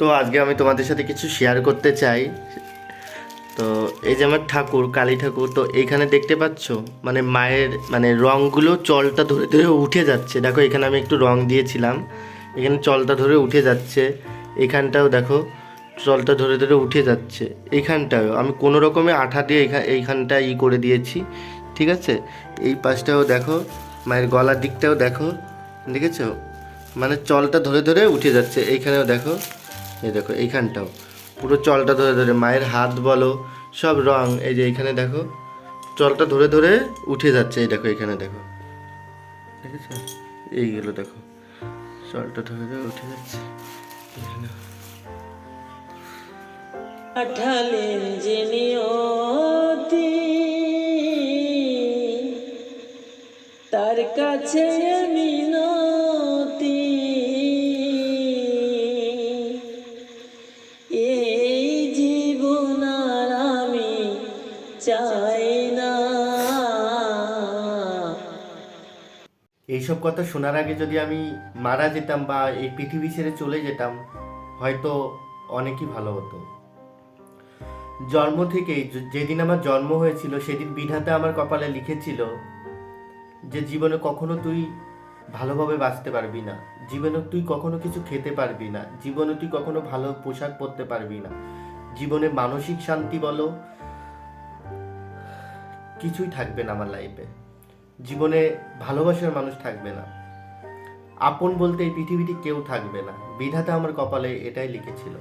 তো আজকে আমি তোমাদের সাথে কিছু শেয়ার করতে চাই। তো এই যে আমার ঠাকুর, কালী ঠাকুর, তো এইখানে দেখতে পাচ্ছ? মানে মায়ের মানে রঙগুলো চলটা ধরে ধরে উঠে যাচ্ছে। দেখো, এখানে আমি একটু রং দিয়েছিলাম। এখানে চলটা ধরে উঠে যাচ্ছে। এখানটাও দেখো, চলটা ধরে ধরে উঠে যাচ্ছে। এইখানটাও আমি কোনো রকমে আঠা দিয়ে এইখা- এইখানটা ই করে দিয়েছি। ঠিক আছে? এই পাশটাও দেখো, মায়ের গলার দিকটাও দেখো। দেখেছ? মানে চলটা ধরে ধরে উঠে যাচ্ছে। এইখানেও দেখো এই দেখো, এইখানটাও। পুরো চলটা ধরে ধরে, মায়ের হাত বলো, সব রং। এই যে এইখানে দেখো, চলটা ধরে ধরে উঠে যাচ্ছে, এই দেখো এখানে দেখো। দেখেছ? এইগুলো দেখো, চলটা ধরে ধরে উঠে যাচ্ছে তার কাছে কথা শোনার আগে যদি আমি মারা যেতাম বা এই পৃথিবী ছেড়ে চলে যেতাম, হয়তো অনেকই ভালো হতো। জন্ম থেকেই যেদিন আমার জন্ম হয়েছিল, সেদিন বিধাতা আমার কপালে লিখেছিল যে, জীবনে কখনো তুই ভালোভাবে বাঁচতে পারবি না। জীবনে তুই কখনো কিছু খেতে পারবি না। জীবনে তুই কখনো ভালো পোশাক পরতে পারবি না। জীবনে মানসিক শান্তি বলো, কিছুই থাকবে না আমার লাইফে জীবনে ভালোবাসার মানুষ থাকবে না। আপন বলতে এই পৃথিবীতে কেউ থাকবে না। বিধাতা আমার কপালে এটাই লিখেছিল।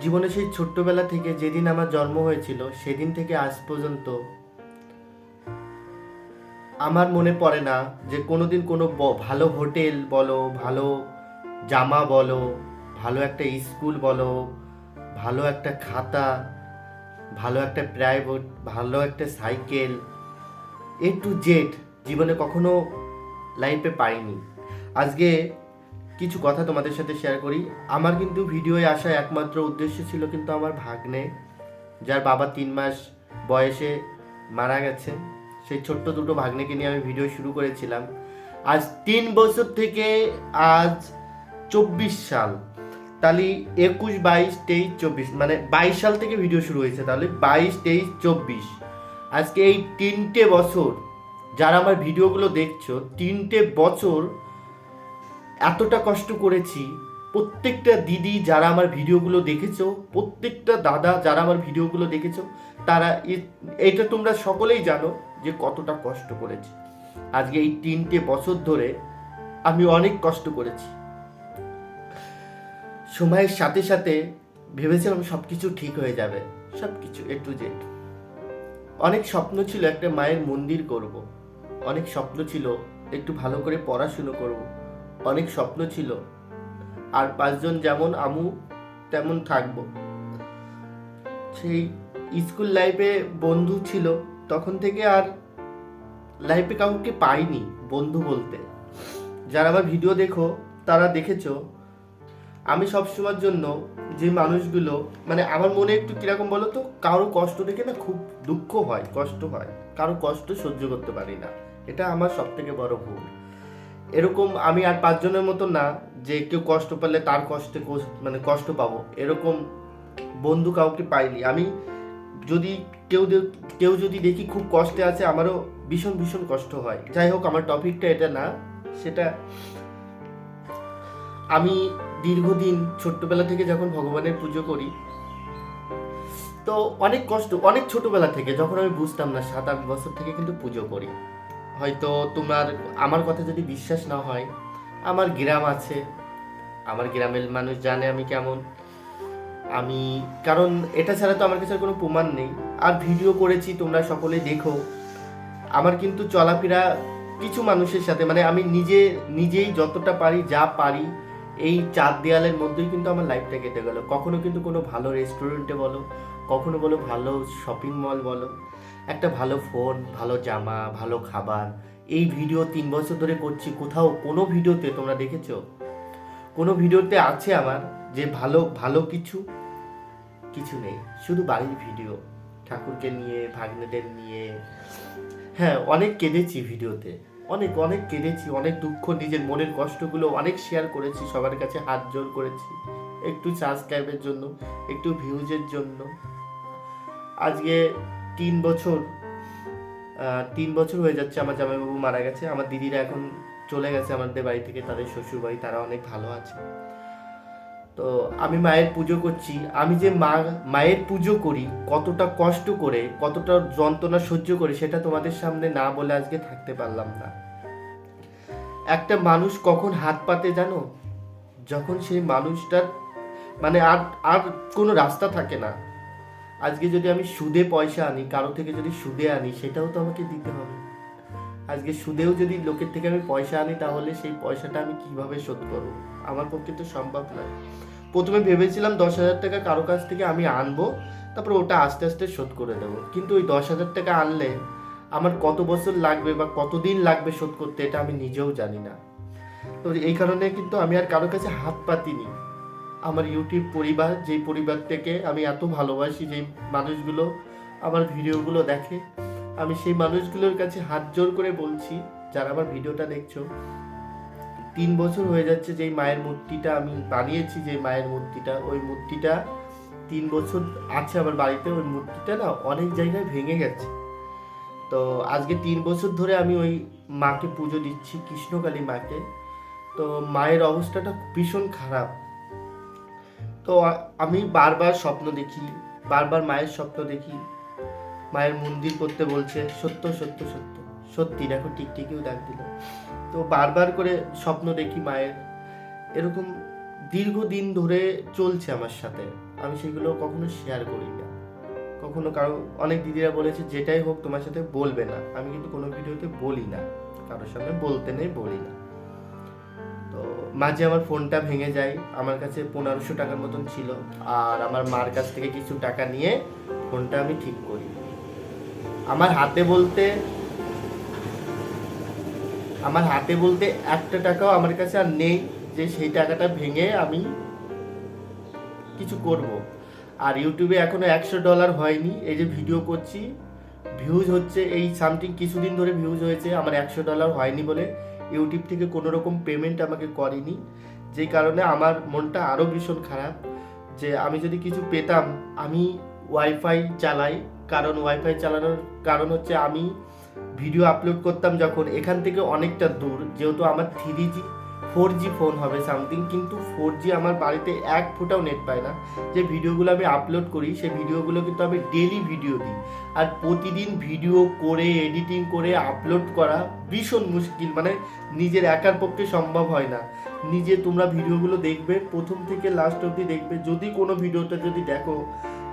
জীবনে সেই ছোট্টবেলা থেকে যেদিন আমার জন্ম হয়েছিল, সেদিন থেকে আজ পর্যন্ত আমার মনে পড়ে না যে কোনোদিন কোনো ভালো হোটেল বলো, ভালো জামা বলো, ভালো একটা স্কুল বলো, ভালো একটা খাতা, ভালো একটা প্রাইভেট, ভালো একটা সাইকেল এ টু জেড জীবনে কখনো লাইফে পাইনি। আজকে কিছু কথা তোমাদের সাথে শেয়ার করি। আমার কিন্তু ভিডিওয়ে আসা একমাত্র উদ্দেশ্য ছিল কিন্তু আমার ভাগ্নে, যার বাবা তিন মাস বয়সে মারা গেছে, সেই ছোট্ট দুটো ভাগ্নেকে নিয়ে আমি ভিডিও শুরু করেছিলাম। আজ তিন বছর থেকে আজ চব্বিশ সাল। তাহলে একুশ, বাইশ, তেইশ, চব্বিশ মানে বাইশ সাল থেকে ভিডিও শুরু হয়েছে, তাহলে বাইশ, তেইশ, চব্বিশ। আজকে এই তিনটে বছর যারা আমার ভিডিওগুলো দেখছ, তিনটে বছর এতটা কষ্ট করেছি। প্রত্যেকটা দিদি যারা আমার ভিডিওগুলো দেখেছ, প্রত্যেকটা দাদা যারা আমার ভিডিওগুলো দেখেছ, তারা এটা তোমরা সকলেই জানো যে কতটা কষ্ট করেছি। আজকে এই তিনটে বছর ধরে আমি অনেক কষ্ট করেছি। সময়ের সাথে সাথে ভেবেছিলাম সব কিছু ঠিক হয়ে যাবে সব কিছু এ টু জেড। অনেক স্বপ্ন ছিল একটা মায়ের মন্দির করব। অনেক স্বপ্ন ছিল একটু ভালো করে পড়াশুনো করব। অনেক স্বপ্ন ছিল। আর পাঁচজন যেমন আমু, তেমন থাকব। সেই স্কুল লাইফে বন্ধু ছিল, তখন থেকে আর লাইফে কাউকে পাইনি বন্ধু বলতে। যারা আমার ভিডিও দেখো, তারা দেখেছ, আমি সবসময়ের জন্য যে মানুষগুলো মানে আমার মনে একটু কীরকম বলো তো কারও কষ্ট দেখে না খুব দুঃখ হয়, কষ্ট হয়। কারও কষ্ট সহ্য করতে পারি না। এটা আমার সব থেকে বড় ভুল। এরকম আমি আর পাঁচজনের মতো না, যে কেউ কষ্ট পেলে তার কষ্টে কষ- মানে কষ্ট পাবো। এরকম বন্ধু কাউকে পাইনি। আমি যদি কেউ কেউ যদি দেখি খুব কষ্টে আছে, আমারও ভীষণ ভীষণ কষ্ট হয়। যাই হোক, আমার টপিকটা এটা না, সেটা আমি দীর্ঘদিন ছোট্টবেলা থেকে যখন ভগবানের পুজো করি, তো অনেক কষ্ট, অনেক ছোটবেলা থেকে যখন আমি বুঝতাম না, সাত আট বছর থেকে কিন্তু পুজো করি। হয়তো তোমার, আমার কথা যদি বিশ্বাস না হয়, আমার গ্রাম আছে, আমার গ্রামের মানুষ জানে আমি কেমন। আমি, কারণ এটা ছাড়া তো আমার কাছে কোনো প্রমাণ নেই। আর ভিডিও করেছি, তোমরা সকলে দেখো। আমার কিন্তু চলাফেরা কিছু মানুষের সাথে মানে আমি নিজে, নিজেই যতটা পারি, যা পারি এই চার দেয়ালের মধ্যেই কিন্তু আমার লাইফটা কেটে গেল। কখনো কিন্তু কোনো ভালো রেস্টুরেন্টে বলো, কখনো বলো ভালো শপিং মল বলো, একটা ভালো ফোন ভালো জামা, ভালো খাবার, এই ভিডিও তিন বছর ধরে করছি, কোথাও কোনো ভিডিওতে তোমরা দেখেছ? কোনো ভিডিওতে আছে আমার যে ভালো ভালো কিছু? কিছু নেই, শুধু বাড়ির ভিডিও ঠাকুরকে নিয়ে, ভাগ্নেদের নিয়ে হ্যাঁ অনেক কেঁদেছি ভিডিওতে অনেক অনেক কেঁদেছি, অনেক দুঃখ নিজের মনের কষ্টগুলো অনেক শেয়ার করেছি, সবার কাছে হাত জোর করেছি। একটু সাবস্ক্রাইবের জন্য, একটু ভিউজের জন্য। আজকে তিন বছর তিন বছর হয়ে যাচ্ছে আমার জামাইবাবু মারা গেছে। আমার দিদিরা এখন চলে গেছে আমাদের বাড়ি থেকে, তাদের শ্বশুর বাড়ি তারা অনেক ভালো আছে। তো আমি মায়ের পুজো করছি। আমি যে মা, মায়ের পুজো করি, কতটা কষ্ট করে, কতটা যন্ত্রণা সহ্য করে, সেটা তোমাদের সামনে না বলে আজকে থাকতে পারলাম না। একটা মানুষ কখন হাত পাতে জানো? যখন সেই মানুষটার মানে আর আর কোনো রাস্তা থাকে না। আজকে যদি আমি সুদে পয়সা আনি, কারও থেকে যদি সুদে আনি, সেটাও তো আমাকে দিতে হবে। আজকে সুদেও যদি লোকের থেকে আমি পয়সা আনি, তাহলে সেই পয়সাটা আমি কীভাবে শোধ করব? আমার পক্ষে তো সম্ভব নয়। প্রথমে ভেবেছিলাম দশ হাজার টাকা কারও কাছ থেকে আমি আনব, তারপর ওটা আস্তে আস্তে শোধ করে দেবো। কিন্তু ওই দশ হাজার টাকা আনলে আমার কত বছর লাগবে বা কতদিন লাগবে শোধ করতে, এটা আমি নিজেও জানি না। তো এই কারণে কিন্তু আমি আর কারও কাছে হাত পাতিনি। আমার ইউটিউব পরিবার, যেই পরিবার থেকে আমি এত ভালোবাসি, যেই মানুষগুলো আমার ভিডিওগুলো দেখে আমি সেই মানুষগুলোর কাছে হাত জোর করে বলছি, যারা আমার ভিডিওটা দেখছ, তিন বছর হয়ে যাচ্ছে যেই মায়ের মূর্তিটা আমি বানিয়েছি যে মায়ের মূর্তিটা, ওই মূর্তিটা তিন বছর আছে আমার বাড়িতে, ওই মূর্তিটা না অনেক জায়গায় ভেঙে গেছে। তো আজকে তিন বছর ধরে আমি ওই মাকে পুজো দিচ্ছি, কৃষ্ণকালী মাকে। তো মায়ের অবস্থাটা ভীষণ খারাপ। তো আমি বারবার স্বপ্ন দেখি, বারবার মায়ের স্বপ্ন দেখি। মায়ের মন্দির করতে বলছে, সত্য সত্য সত্য। সত্যি, দেখো টিকটিকিও ডাক দিল। তো বারবার করে স্বপ্ন দেখি মায়ের। এরকম দীর্ঘদিন ধরে চলছে আমার সাথে। আমি সেগুলো কখনো শেয়ার করি না। কখনো কারও, অনেক দিদিরা বলেছে, যেটাই হোক, তোমার সাথে বলবে না। আমি কিন্তু কোনো ভিডিওতে বলি না। কারোর সামনে বলতে নেই, বলি না। তো মাঝে আমার ফোনটা ভেঙে যায়। আমার কাছে পনেরোশো টাকার মতন ছিল। আর আমার মার কাছ থেকে কিছু টাকা নিয়ে ফোনটা আমি ঠিক করি। আমার হাতে বলতে, আমার হাতে বলতে একটা টাকাও আমার কাছে আর নেই যে সেই টাকাটা ভেঙে আমি কিছু করব। আর ইউটিউবে এখনও একশো ডলার হয়নি। এই যে ভিডিও করছি ভিউজ হচ্ছে এই সামথিং কিছুদিন ধরে ভিউজ হয়েছে, আমার একশো ডলার হয়নি বলে ইউটিউব থেকে কোনো রকম পেমেন্ট আমাকে করেনি। যে কারণে আমার মনটা আরও ভীষণ খারাপ যে আমি যদি কিছু পেতাম, আমি ওয়াইফাই চালাই কারণ ওয়াইফাই চালানোর কারণ হচ্ছে আমি ভিডিও আপলোড করতাম যখন এখান থেকে অনেকটা দূর, যেহেতু আমার three G four G phone হবে সামথিং কিন্তু ফোর জি আমার বাড়িতে এক ফোটাও নেট পায় না। যে ভিডিওগুলো আমি আপলোড করি, সেই ভিডিওগুলো কিন্তু আমি ডেলি ভিডিও দিই। আর প্রতিদিন ভিডিও করে এডিটিং করে আপলোড করা ভীষণ মুশকিল মানে নিজের একার পক্ষে সম্ভব হয় না। নিজে তোমরা ভিডিওগুলো দেখবে, প্রথম থেকে লাস্ট অবধি দেখবে। যদি কোনো ভিডিওটা যদি দেখো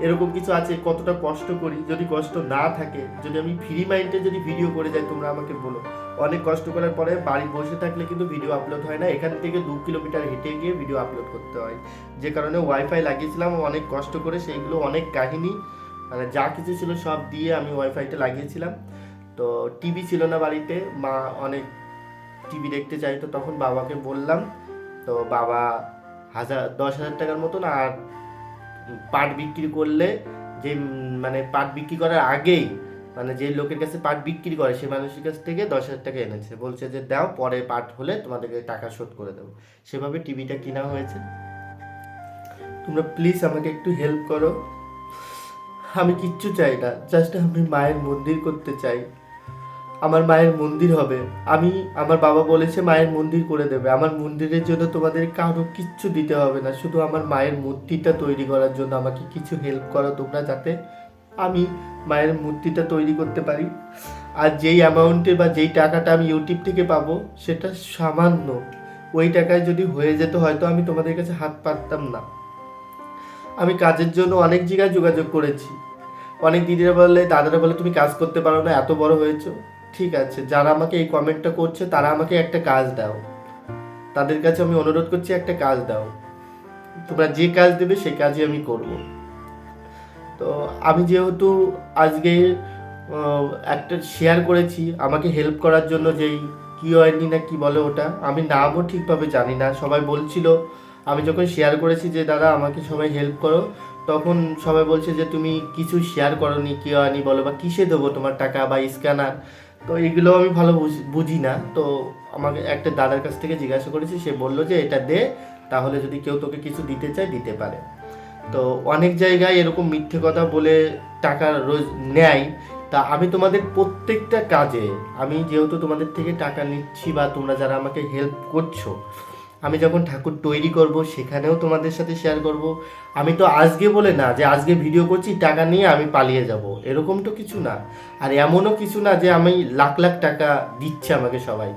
এরকম কিছু আছে, কতটা কষ্ট করি, যদি কষ্ট না থাকে, যদি আমি ফ্রি মাইন্ডে যদি ভিডিও করে যাই, তোমরা আমাকে বলো। অনেক কষ্ট করার পরে বাড়ি বসে থাকলে কিন্তু ভিডিও আপলোড হয় না, এখান থেকে দু কিলোমিটার হেঁটে গিয়ে ভিডিও আপলোড করতে হয়। যে কারণে ওয়াইফাই লাগিয়েছিলাম, অনেক কষ্ট করে সেইগুলো অনেক কাহিনী মানে যা কিছু ছিল সব দিয়ে আমি ওয়াইফাইটা লাগিয়েছিলাম। তো টিভি ছিল না বাড়িতে, মা অনেক টিভি দেখতে চাইতো, তখন বাবাকে বললাম, তো বাবা হাজার, দশ হাজার টাকার মতন আর পাট বিক্রি করলে যে মানে পাট বিক্রি করার আগেই মানে যে লোকের কাছে পাট বিক্রি করে সেই মানুষের কাছ থেকে দশ হাজার টাকা এনেছে। বলছে যে, দাও, পরে পাট হলে তোমাদেরকে টাকা শোধ করে দেবো। সেভাবে টিভিটা কেনা হয়েছে। তোমরা প্লিজ আমাকে একটু হেল্প করো। আমি কিচ্ছু চাই না। জাস্ট আমি মায়ের মন্দির করতে চাই। আমার মায়ের মন্দির হবে। আমি, আমার বাবা বলেছে মায়ের মন্দির করে দেবে। আমার মন্দিরের জন্য তোমাদের কারও কিচ্ছু দিতে হবে না। শুধু আমার মায়ের মূর্তিটা তৈরি করার জন্য আমাকে কিছু হেল্প করো তোমরা যাতে আমি মায়ের মূর্তিটা তৈরি করতে পারি। আর যেই অ্যামাউন্টে বা যেই টাকাটা আমি ইউটিউব থেকে পাবো, সেটা সামান্য। ওই টাকায় যদি হয়ে যেত, হয়তো আমি তোমাদের কাছে হাত পাততাম না। আমি কাজের জন্য অনেক জায়গায় যোগাযোগ করেছি। অনেক দিদিরা বলে দাদারা বলে, তুমি কাজ করতে পারো না, এত বড় হয়েছো। ঠিক আছে, যারা আমাকে এই কমেন্টটা করছে, তারা আমাকে একটা কাজ দাও। তাদের কাছে আমি অনুরোধ করছি, একটা কাজ দাও। তোমরা যে কাজ দেবে, সেই কাজই আমি করব। তো আমি যেহেতু আজকে একটা শেয়ার করেছি, আমাকে হেল্প করার জন্য যেই কি হয়নি না কি বলে ওটা, আমি নামও ঠিকভাবে জানি না। সবাই বলছিল, আমি যখন শেয়ার করেছি যে, দাদা, আমাকে সবাই হেল্প করো, তখন সবাই বলছে যে, তুমি কিছু শেয়ার করনি, কি হয়নি বলো, বা কিসে দেবো তোমার টাকা বা স্ক্যানার তো এগুলো আমি ভালো বুঝ- না। তো আমাকে একটা দাদার কাছ থেকে জিজ্ঞাসা করেছি, সে বলল যে এটা দে, তাহলে যদি কেউ তোকে কিছু দিতে চায়, দিতে পারে। তো অনেক জায়গায় এরকম মিথ্যে কথা বলে টাকা রোজ নেয়। তা আমি তোমাদের প্রত্যেকটা কাজে, আমি যেহেতু তোমাদের থেকে টাকা নিচ্ছি বা তোমরা যারা আমাকে হেল্প করছ আমি যখন ঠাকুর তৈরি করব, সেখানেও তোমাদের সাথে শেয়ার করব। আমি তো আজকে বলে না যে আজকে ভিডিও করছি, টাকা নিয়ে আমি পালিয়ে যাব। এরকম তো কিছু না। আর এমনও কিছু না যে আমি লাখ লাখ টাকা দিচ্ছে আমাকে সবাই।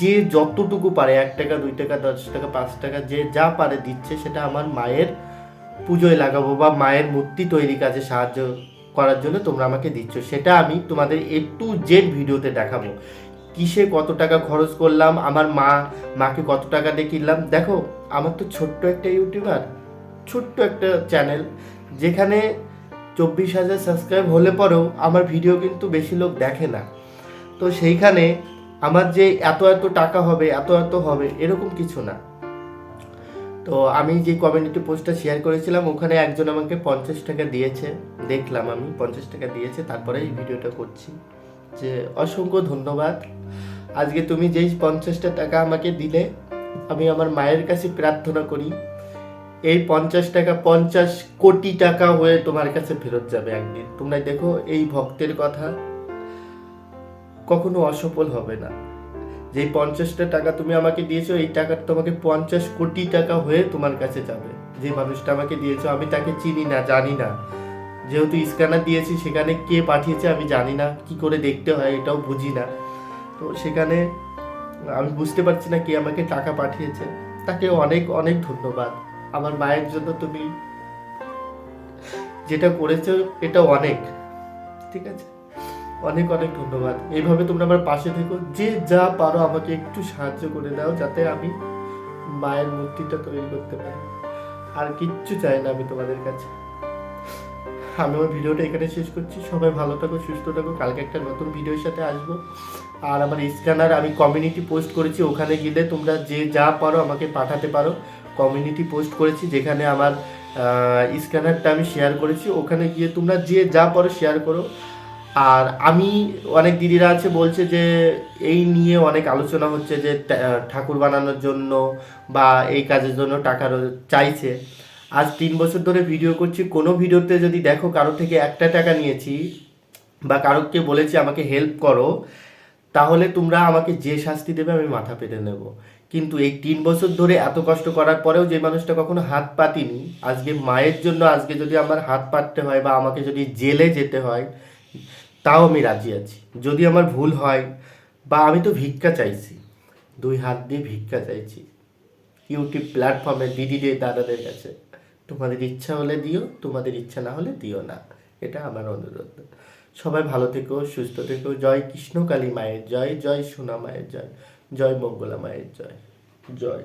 যে যতটুকু পারে, এক টাকা, দুই টাকা, দশ টাকা, পাঁচ টাকা, যে যা পারে দিচ্ছে, সেটা আমার মায়ের পুজোয় লাগাবো বা মায়ের মূর্তি তৈরি কাজে সাহায্য করার জন্য তোমরা আমাকে দিচ্ছ। সেটা আমি তোমাদের এ টু জেড ভিডিওতে দেখাবো। কিসে কত টাকা খরচ করলাম, আমার মা, মাকে কত টাকা দিয়ে কিনলাম। দেখো, আমার তো ছোট্ট একটা ইউটিউবার, ছোট্ট একটা চ্যানেল যেখানে চব্বিশ হাজার সাবস্ক্রাইব হলে পরেও আমার ভিডিও কিন্তু বেশি লোক দেখে না। তো সেইখানে আমার যে এত এত টাকা হবে, এত এত হবে, এরকম কিছু না। তো আমি যে কমিউনিটি পোস্টটা শেয়ার করেছিলাম, ওখানে একজন আমাকে পঞ্চাশ টাকা দিয়েছে, দেখলাম আমি, পঞ্চাশ টাকা দিয়েছে, তারপরে এই ভিডিওটা করছি। যে অসংখ্য ধন্যবাদ। আজকে তুমি যেই পঞ্চাশটা টাকা আমাকে দিলে, আমি আমার মায়ের কাছে প্রার্থনা করি, এই পঞ্চাশ টাকা পঞ্চাশ কোটি টাকা হয়ে তোমার কাছে ফেরত যাবে একদিন। তোমরা দেখো, এই ভক্তের কথা কখনো অসফল হবে না। যে পঞ্চাশটা টাকা তুমি আমাকে দিয়েছ, এই টাকাটা তোমাকে পঞ্চাশ কোটি টাকা হয়ে তোমার কাছে যাবে। যে মানুষটা আমাকে দিয়েছ, আমি তাকে চিনি না, জানি না। যেহেতু স্ক্যানার দিয়েছি, সেখানে কে পাঠিয়েছে আমি জানি না, কি করে দেখতে হয় এটাও বুঝি না। তো সেখানে আমি বুঝতে পারছি না কে আমাকে টাকা পাঠিয়েছে। তাকে অনেক অনেক ধন্যবাদ। আমার মায়ের জন্য তুমি যেটা করেছ, এটা অনেক। ঠিক আছে? অনেক অনেক ধন্যবাদ। এইভাবে তোমরা আমার পাশে থেকো। যে যা পারো আমাকে একটু সাহায্য করে দাও যাতে আমি মায়ের মূর্তিটা তৈরি করতে পারি। আর কিচ্ছু চাই না আমি তোমাদের কাছে। আমি আমার ভিডিওটা এখানে শেষ করছি। সবাই ভালো থাকো, সুস্থ থাকো। কালকে একটা নতুন ভিডিওর সাথে আসব। আর আমার স্ক্যানার আমি কমিউনিটি পোস্ট করেছি, ওখানে গেলে তোমরা যে যা পারো আমাকে পাঠাতে পারো। কমিউনিটি পোস্ট করেছি, যেখানে আমার স্ক্যানারটা আমি শেয়ার করেছি। ওখানে গিয়ে তোমরা যে যা পারো শেয়ার করো। আর আমি, অনেক দিদিরা আছে, বলছে যে এই নিয়ে অনেক আলোচনা হচ্ছে যে ঠাকুর বানানোর জন্য বা এই কাজের জন্য টাকা চাইছে। আজ তিন বছর ধরে ভিডিও করছি। কোনো ভিডিওতে যদি দেখো কারও থেকে একটা টাকা নিয়েছি বা কারোকে বলেছি আমাকে হেল্প করো, তাহলে তোমরা আমাকে যে শাস্তি দেবে আমি মাথা পেতে নেব। কিন্তু এই তিন বছর ধরে এত কষ্ট করার পরেও যে মানুষটা কখনো হাত পাতিনি, আজকে মায়ের জন্য আজকে যদি আমার হাত পাততে হয় বা আমাকে যদি জেলে যেতে হয়, তাও আমি রাজি আছি। যদি আমার ভুল হয় বা আমি তো ভিক্ষা চাইছি, দুই হাত দিয়ে ভিক্ষা চাইছি। ইউটিউব প্ল্যাটফর্মে দিদিদের, দাদাদের কাছে। তোমাদের ইচ্ছা হলে দিও, তোমাদের ইচ্ছা না হলে দিও না। এটা আমার অনুরোধ। সবাই ভালো থেকো, সুস্থ থেকো। জয় কৃষ্ণকালী মায়ের জয় জয় সোনা মায়ের জয় জয় মঙ্গলা মায়ের জয়। জয়।